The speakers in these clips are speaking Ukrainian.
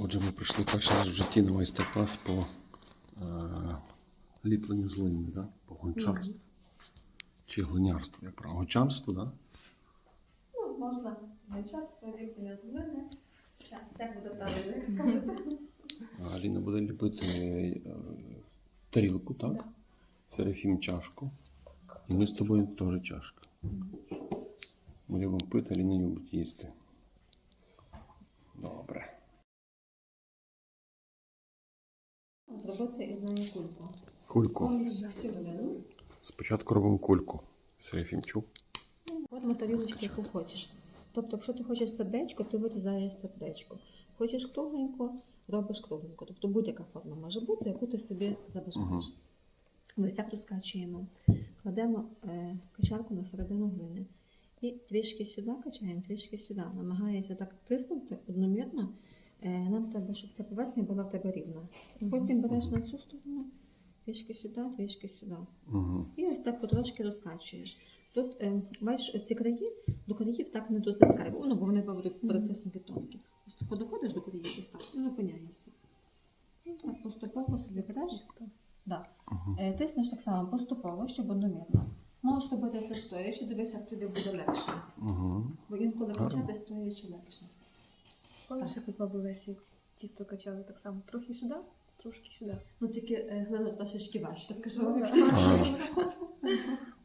Отже, ми прийшли перший раз в житті на майстер-клас по е, ліпленню з глини, да? по гончарству. Чи глинярству, як правильно? Гончарство, так? Да? Ну, можна гончарство, ліплення з глини. Так, все буде правильно, як скажете. А Аліна буде ліпити е, тарілку, так? Да. Серафім чашку. І ми з тобою теж чашка. Ми любимо пити, Аліна любить їсти. Добре. Зробити із неї кульку. Кульку. Повністю всю глину. Спочатку робимо кульку. Серафімчук. Форму тарілочки, яку хочеш. Тобто, якщо ти хочеш сердечко, ти вирізаєш сердечко. Хочеш кругленько, робиш кругленько. Тобто будь-яка форма може бути, яку ти собі забажаєш. Ми так розкачуємо. Кладемо е, качалку на середину глини. І трішки сюди качаємо, трішки сюди. Намагається так тиснути одномірно. Е, нам треба, щоб ця поверхня була в тебе рівна. Потім береш на цю сторону, трішки сюди, трішки сюди. Угу. І ось так потрошки розкачуєш. Тут, е, бачиш, ці краї до країв так не дотискай, бо, ну, вони будуть перетиснуті тонкі. Ти подоходиш до країв ось так і зупиняєшся. Так поступово собі береш. Да. Угу. Тиснеш так само поступово, щоб одномірно. Можеш робити це стоячи, дивись, як тобі буде легше. Угу. Бо інколи качати стоячи легше. Пам'ятаєш, як з бабою тісто качали так само. Трохи сюди, трошки сюди. Ну тільки е, глину трошечки важче, скажу. Ну, як да. ти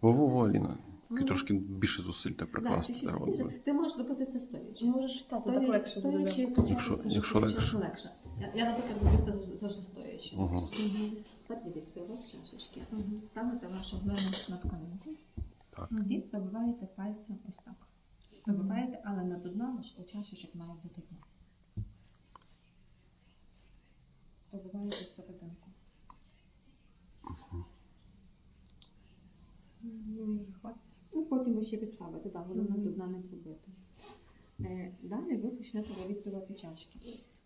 Во-во, Аліна. Тільки Ну. трошки більше зусиль так Да, прикласти чуть-чуть треба. Ти можеш робити це стоячи. Можеш так, так легше буде. стоячи, качати, Якщо- скажу, якщо тобі, легше. що легше. Я, я наприклад, роблю це завжди, завжди стоячи. Мгм. Мгм. Так, дивіться, у вас чашечки. Мгм. Ставите вашу глину на тканинку Так. і пробиваєте пальцем ось так. Пробиваєте, але не до дна, у чашечок має бути дно. Пробиваєте серединку. Ну. Ну, потім ви ще підправите, так, Мгм. до дна не пробити. Е, далі ви почнете вивітрювати чашки.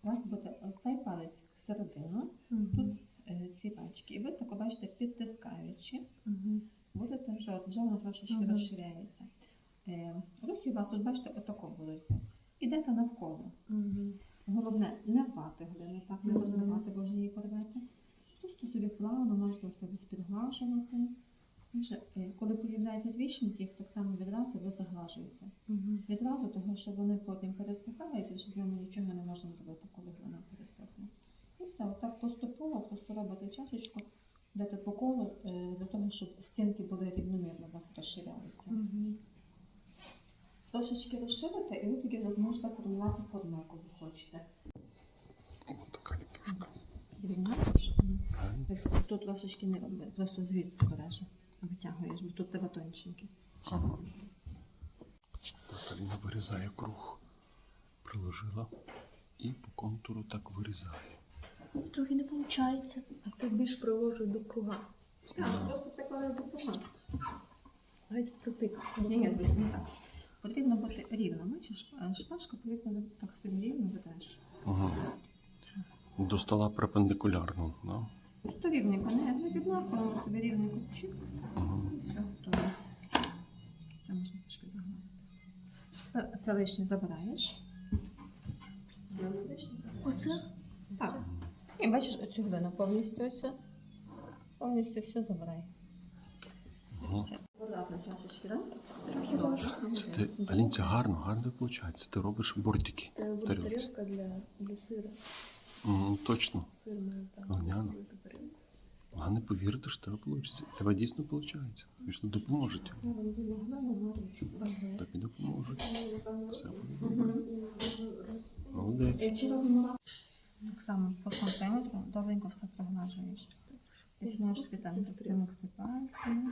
У вас буде цей палець всередину, тут е, ці пальчики. І ви тако бачите, підтискаючи, будете вже, от вже воно трошечки розширяється. Е, рухи у вас, от бачите, отако будуть. Ідете навколо. Головне, не рвати глину, так не розривати, бо ж її порвете. Просто собі плавно можете десь підглажувати. І вже, е, коли появляються тріщинки, їх так само відразу ви заглажуєте. Мгм. Відразу того, що вони потім пересихають, і вже з ними нічого не можна робити, коли вона пересохне. І все, отак поступово, просто робите чашечку, йдете по колу, е, для того, щоб стінки були рівномірно у вас розширялися. Мгм. Трошечки розширите, і ви тоді вже зможете формувати форму, яку ви хочете. Ось така ліпушка. Ось Тут трошечки не роби, просто звідси береш, витягуєш, бо тут тебе тонченький. Ага. один. Вирізає круг. Приложила і по контуру так вирізає. Трохи не виходить, а ти більш приложуй до круга. Так, просто прикладає допомога. Геть притик. Ні, ні, дивись, не так. Потрібно бути рівно. Бачиш, шпажка потрібно так собі рівно ведеш. Ага. До стола перпендикулярно, да? Просто рівненько, не, не собі рівненько чик. Ага. І все, готово. Це можна трішки загладити. Це лишнє забираєш. Оце? Так. І бачиш оцю глину повністю оцю. Повністю все забирай. Це квадратна чашечки, так? Трохи важко. Це ти, Алінця, гарно, гарно виходить. Ти робиш бортики. Це буде тарілці. тарілка для, для сира. М, точно. Сир має там. Глиняна. робити тарілку. А не повірите, що тебе вийде. Тебе дійсно виходить. Ви ж допоможуть. Ну, вам допомогла, вона ручку. Тобі допоможуть. Все буде добре. Молодець. Якщо робимо так само по сантиметру, добренько все проглажуєш. Десь можеш собі там допомогти пальцями.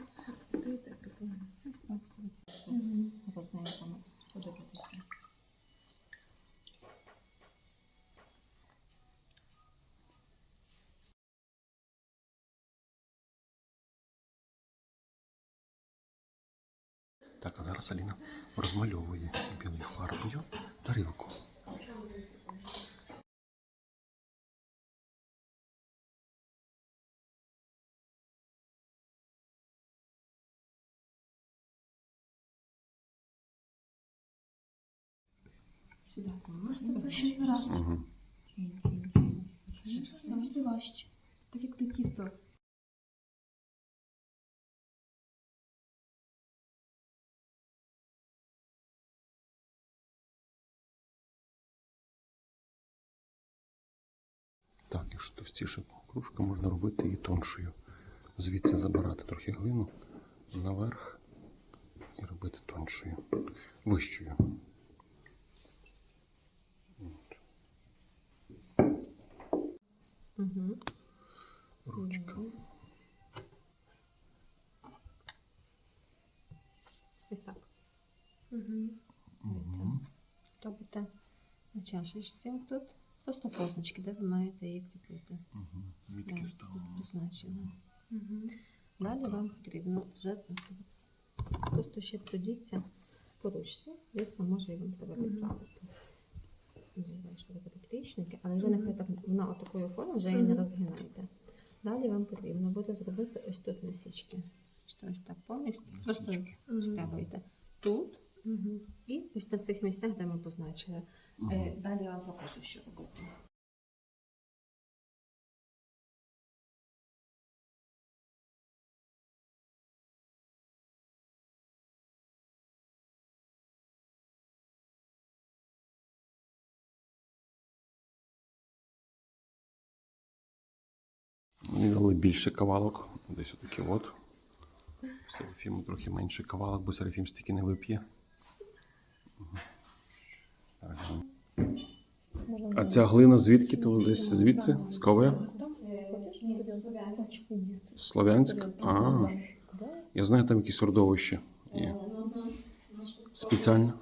Ти так і помню. Ось так собі це Мгм. розненьками подивитися. Так, а зараз Аліна розмальовує білою фарбою тарілку. Сюди. Просто перший раз. Мгм. важче. Так як ти тісто. Так, якщо товстіша кружка, можна робити її тоншою. Звідси забирати трохи глину наверх і робити тоншою, вищою. Угу. ручка. Ось так. Угу. Робите на чашечці тут. Просто позначки, де ви маєте їх кріпити. Да, Мітки ставимо. позначено. Угу. Далі вам потрібно вже просто ще пройдіться по ручці. Звісно, може і вам треба. Що але вже нехай так вона отакою формою, вже її не Мгм. розгинайте. Далі вам потрібно буде зробити ось тут насічки. Що ось так повністю. Просто Насічки. тут Угу. і ось на цих місцях, де ми позначили. Е, Далі я вам покажу, що робити. Мені дали більше кавалок. Десь отакий от. Серафіму трохи менше кавалок, бо Серафім стільки не вип'є. А ця глина звідки? То десь звідси? З Ковеля? Слов'янськ? А, я знаю, там якісь родовища є. Глини.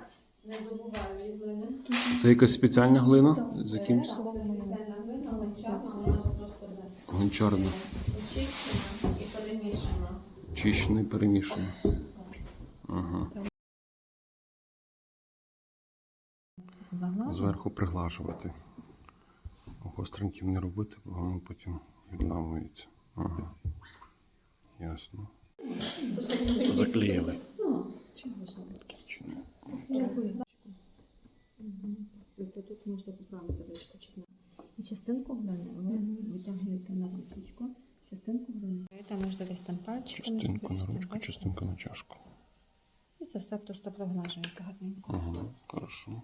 Це якась спеціальна глина з Спеціальна гончарна, очищена і перемішана. чищена і перемішана. Ага. Загалом Зверху приглажувати. Гостреньким не робити, бо воно потім відламується. Ага. Ясно. Заклеїли. Ну? Тобто тут можна поправити ручку чи ні. І частинку глини ви витягуєте на ручку, частинку глини. Там можна десь там пальчиками. Частинку на ручку, частинку на чашку. І це все просто проглажуєте гарненько. Ага, хорошо.